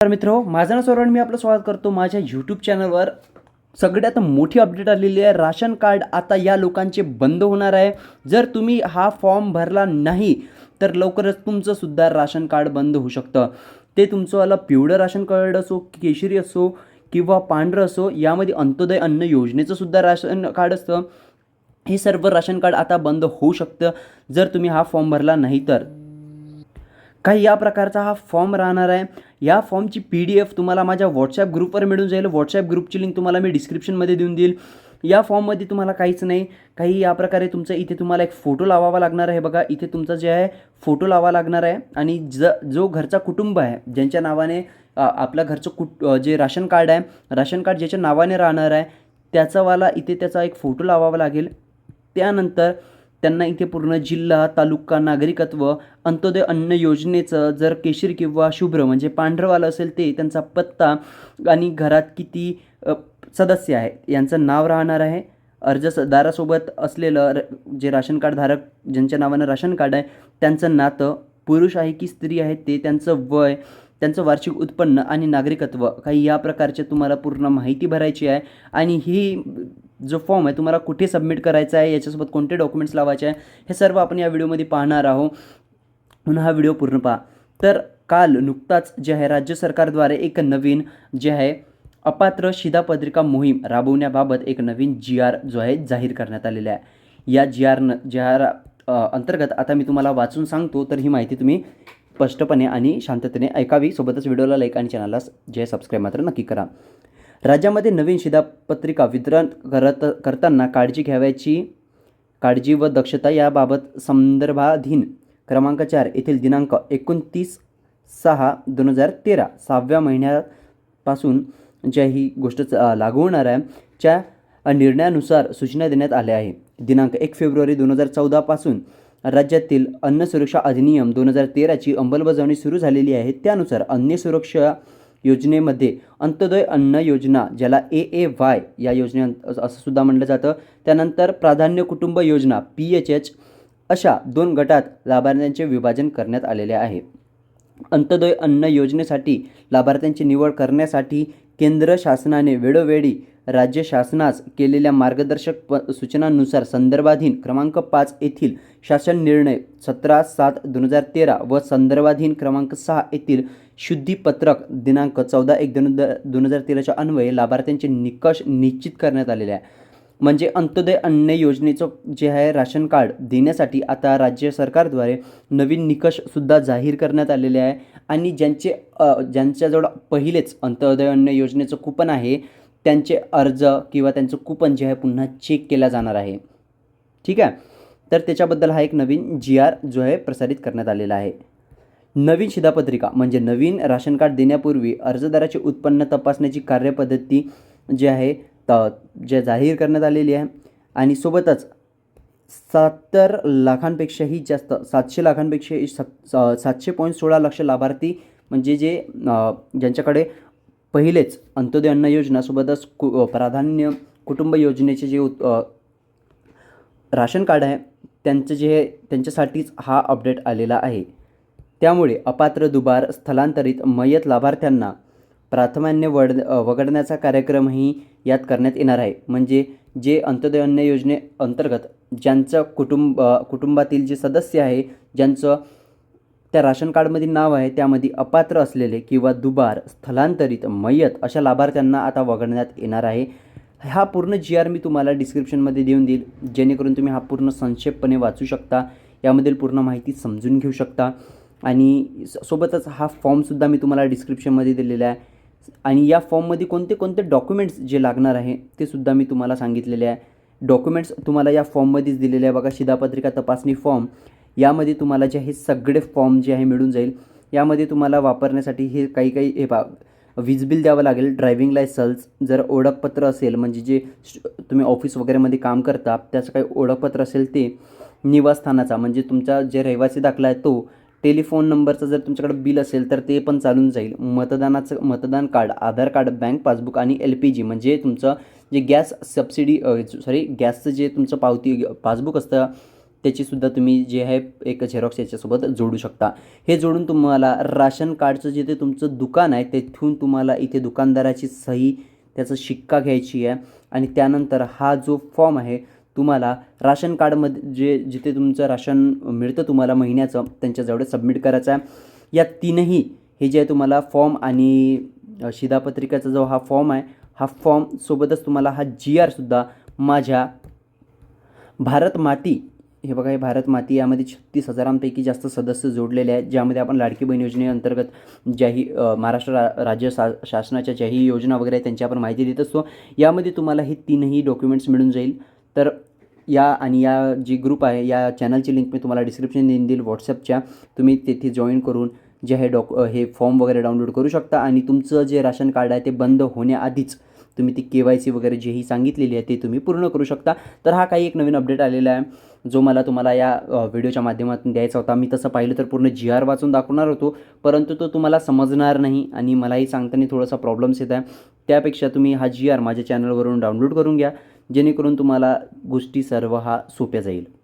तर मित्र माझं नाव सौरभ मी आपलं स्वागत करतो माझ्या यूट्यूब चॅनलवर सगळ्यात मोठी अपडेट आलेली आहे. राशन कार्ड आता या लोकांचे बंद होणार आहे. जर तुम्ही हा फॉर्म भरला नाही तर लवकरच तुमचं सुद्धा राशन कार्ड बंद होऊ शकतं. ते तुमचंवाला पिवळं राशन कार्ड असो केशरी असो किंवा पांढरं असो यामध्ये अंत्योदय अन्न योजनेचं सुद्धा राशन कार्ड असतं. हे सर्व राशन कार्ड आता बंद होऊ शकतं. जर तुम्ही हा फॉर्म भरला नाही तर. काही या प्रकारचा हा फॉर्म राहणार आहे. या फॉर्मची पी डी एफ तुम्हाला माझ्या व्हॉट्सॲप ग्रुपवर मिळून जाईल. व्हॉट्सॲप ग्रुपची लिंक तुम्हाला मी डिस्क्रिप्शनमध्ये देऊन देईल. या फॉर्ममध्ये तुम्हाला काहीच नाही. काही या प्रकारे तुमचं इथे तुम्हाला एक फोटो लावावा लागणार आहे बघा. इथे तुमचा जे आहे फोटो लावा लागणार आहे. आणि ज जो घरचा कुटुंब आहे ज्यांच्या नावाने आपल्या घरचं कुट जे राशन कार्ड आहे राशन कार्ड ज्याच्या नावाने राहणार आहे त्याचावाला इथे त्याचा एक फोटो लावावा लागेल. त्यानंतर त्यांना इथे पूर्ण जिल्हा तालुका नागरिकत्व अंत्योदय अन्न योजनेचं जर केशरी किंवा शुभ्र म्हणजे पांढरवालं असेल ते त्यांचा पत्ता आणि घरात किती सदस्य आहे यांचं नाव राहणार आहे. अर्जदारासोबत असलेलं र जे राशन कार्ड धारक ज्यांच्या नावानं राशन कार्ड आहे त्यांचं नातं पुरुष आहे की स्त्री आहे ते त्यांचं वय त्यांचं वार्षिक उत्पन्न आणि नागरिकत्व काही या प्रकारचे तुम्हाला पूर्ण माहिती भरायची आहे. आणि ही जो फॉर्म आहे तुम्हाला कुठे सबमिट करायचा आहे याच्यासोबत कोणते डॉक्युमेंट्स लावायचे आहे हे सर्व आपण या व्हिडिओमध्ये पाहणार आहोत. म्हणून हा व्हिडिओ पूर्ण पहा. तर काल नुकताच जे आहे राज्य सरकारद्वारे एक नवीन जे आहे अपात्र शिधापत्रिका मोहीम राबवण्याबाबत एक नवीन जी आर जो आहे जाहीर करण्यात आलेला आहे. या जी आर जी आर अंतर्गत आता मी तुम्हाला वाचून सांगतो तर ही माहिती तुम्ही स्पष्टपणे आणि शांततेने ऐकावी. सोबतच व्हिडिओला लाईक आणि चॅनलला जे सबस्क्राईब मात्र नक्की करा. राज्यामध्ये नवीन शिधापत्रिका वितरण करत करताना काळजी घ्यावयाची काळजी व दक्षता याबाबत संदर्भाधीन क्रमांक चार येथील दिनांक एकोणतीस सहा दोन हजार तेरा सहाव्या महिन्यापासून ज्या ही गोष्ट च- लागू होणार आहे च्या निर्णयानुसार सूचना देण्यात आल्या आहे. दिनांक एक फेब्रुवारी दोन हजार चौदापासून राज्यातील अन्न सुरक्षा अधिनियम दोन हजार तेराची अंमलबजावणी सुरू झालेली आहे. त्यानुसार अन्न सुरक्षा योजनेमध्ये अंत्योदय अन्न योजना ज्याला ए ए वाय या योजने असं सुद्धा म्हटलं जातं. त्यानंतर प्राधान्य कुटुंब योजना पी एच एच अशा दोन गटात लाभार्थ्यांचे विभाजन करण्यात आलेले आहे. अंत्योदय अन्न योजनेसाठी लाभार्थ्यांची निवड करण्यासाठी केंद्र शासनाने वेळोवेळी राज्य शासनास केलेल्या मार्गदर्शक प सूचनांनुसार संदर्भाधीन क्रमांक पाच येथील शासन निर्णय सतरा सात दोन हजार तेरा व संदर्भाधीन क्रमांक सहा येथील शुद्धीपत्रक दिनांक चौदा एक दोन हजार दोन हजार तेराच्या अन्वये लाभार्थ्यांचे निकष निश्चित करण्यात आलेले आहे. म्हणजे अंत्योदय अन्न योजनेचं जे आहे राशन कार्ड देण्यासाठी आता राज्य सरकारद्वारे नवीन निकषसुद्धा जाहीर करण्यात आलेले आहे. आणि ज्यांचे ज्यांच्याजवळ पहिलेच अंत्योदय अन्न योजनेचं कुपन आहे त्यांचे अर्ज किंवा त्यांचं कुपन जे आहे पुन्हा चेक केला जाणार आहे. ठीक आहे? तर त्याच्याबद्दल हा एक नवीन जी आर जो आहे प्रसारित करण्यात आलेला आहे. नवीन शिधापत्रिका म्हणजे नवीन राशन कार्ड देण्यापूर्वी अर्जदाराचे उत्पन्न तपासण्याची कार्यपद्धती जी आहे त जे जाहीर करण्यात आलेली आहे. आणि सोबतच सत्तर लाखांपेक्षाही जास्त सातशे लाखांपेक्षाही सत सातशे पॉईंट सोळा लक्ष लाभार्थी म्हणजे जे ज्यांच्याकडे पहिलेच अंत्योदय अन्न योजना सोबतच कु प्राधान्य कुटुंब योजनेचे जे उत् राशन कार्ड आहे त्यांचं जे त्यांच्यासाठीच हा अपडेट आलेला आहे. त्यामुळे अपात्र दुबार स्थलांतरित मयत लाभार्थ्यांना प्राथमान्य वड वगळण्याचा कार्यक्रमही यात करण्यात येणार आहे. म्हणजे जे अंत्योदय अन्न योजने अंतर्गत ज्यांचं कुटुंब कुटुंबातील जे सदस्य आहे ज्यांचं त्या राशन कार्डमध्ये नाव आहे त्यामध्ये अपात्र असलेले किंवा दुबार स्थलांतरित मयत अशा लाभार्थ्यांना आता वगळण्यात येणार आहे. हा पूर्ण जी आर मी तुम्हाला डिस्क्रिप्शनमध्ये देऊन देईल. जेणेकरून तुम्ही हा पूर्ण संक्षेपपणे वाचू शकता. यामधील पूर्ण माहिती समजून घेऊ शकता. आणि स- सोबतच हा फॉर्मसुद्धा मी तुम्हाला डिस्क्रिप्शनमध्ये दिलेला आहे. आणि या फॉर्ममध्ये कोणते कोणते डॉक्युमेंट्स जे लागणार आहे ते सुद्धा मी तुम्हाला सांगितलेले आहे. डॉक्युमेंट्स तुम्हाला या फॉर्ममध्येच दिलेले आहे बघा शिधापत्रिका तपासणी फॉर्म. यामध्ये तुम्हाला जे हे सगळे फॉर्म जे आहे मिळून जाईल. यामध्ये तुम्हाला वापरण्यासाठी हे काही काही हे पा वीज बिल द्यावं लागेल ड्रायव्हिंग लायसन्स जर ओळखपत्र असेल म्हणजे जे श- तुम्ही ऑफिस वगैरेमध्ये काम करता त्याचं काही ओळखपत्र असेल ते निवासस्थानाचा म्हणजे तुमचा जे रहिवासी दाखला आहे तो टेलिफोन नंबरचं जर तुमच्याकडे बिल असेल तर ते पण चालून जाईल. मतदानाचं मतदान card Aadhaar card bank passbook आणि एल पी जी म्हणजे तुमचं जे गॅस सबसिडी सॉरी गॅसचं जे तुमचं पावती पासबुक असतं त्याचीसुद्धा तुम्ही जे आहे एक झेरॉक्स याच्यासोबत जोडू शकता. हे जोडून तुम्हाला राशन कार्डचं जे ते तुमचं दुकान आहे तेथून तुम्हाला इथे दुकानदाराची सही त्याचा शिक्का घ्यायची आहे. आणि त्यानंतर हा जो फॉर्म आहे तुम्हाला राशन कार्डमध्ये जे जिथे तुमचं राशन मिळतं तुम्हाला महिन्याचं त्यांच्याजवळ सबमिट करायचं आहे. या तीनही हे जे आहे तुम्हाला फॉर्म आणि शिधापत्रिकाचा शिधापत्रिकेचा जो हा फॉर्म आहे हा फॉर्म सोबतच तुम्हाला हा जी आरसुद्धा माझ्या भारत माती हे बघा हे भारत माती यामध्ये छत्तीस हजारांपैकी जास्त सदस्य जोडलेले आहेत ज्यामध्ये आपण लाडकी बहीण योजनेअंतर्गत ज्याही महाराष्ट्र रा राज्य शा शासनाच्या ज्याही योजना वगैरे आहेत त्यांची आपण माहिती देत असतो. यामध्ये तुम्हाला हे तीनही डॉक्युमेंट्स मिळून जाईल. तर या आणि या जी ग्रुप आहे या चॅनलची लिंक मी तुम्हाला डिस्क्रिप्शन देऊन देईल व्हॉट्सअपच्या तुम्ही तेथे जॉईन करून जे हे डॉक हे फॉर्म वगैरे डाउनलोड करू शकता. आणि तुमचं जे राशन कार्ड आहे ते बंद होण्याआधीच तुम्ही ती के वाय सी वगैरे जेही सांगितलेली आहे ते तुम्ही पूर्ण करू शकता. तर हा काही एक नवीन अपडेट आलेला आहे जो मला तुम्हाला या व्हिडिओच्या माध्यमातून द्यायचा होता. मी तसं पाहिलं तर पूर्ण जी आर वाचून दाखवणार होतो परंतु तो तुम्हाला समजणार नाही आणि मलाही सांगताना थोडासा प्रॉब्लेम्स येत आहे. त्यापेक्षा तुम्ही हा जी आर माझ्या चॅनलवरून डाउनलोड करून घ्या. जेणेकरून तुम्हाला गोष्टी सर्व हा सोप्या जाईल.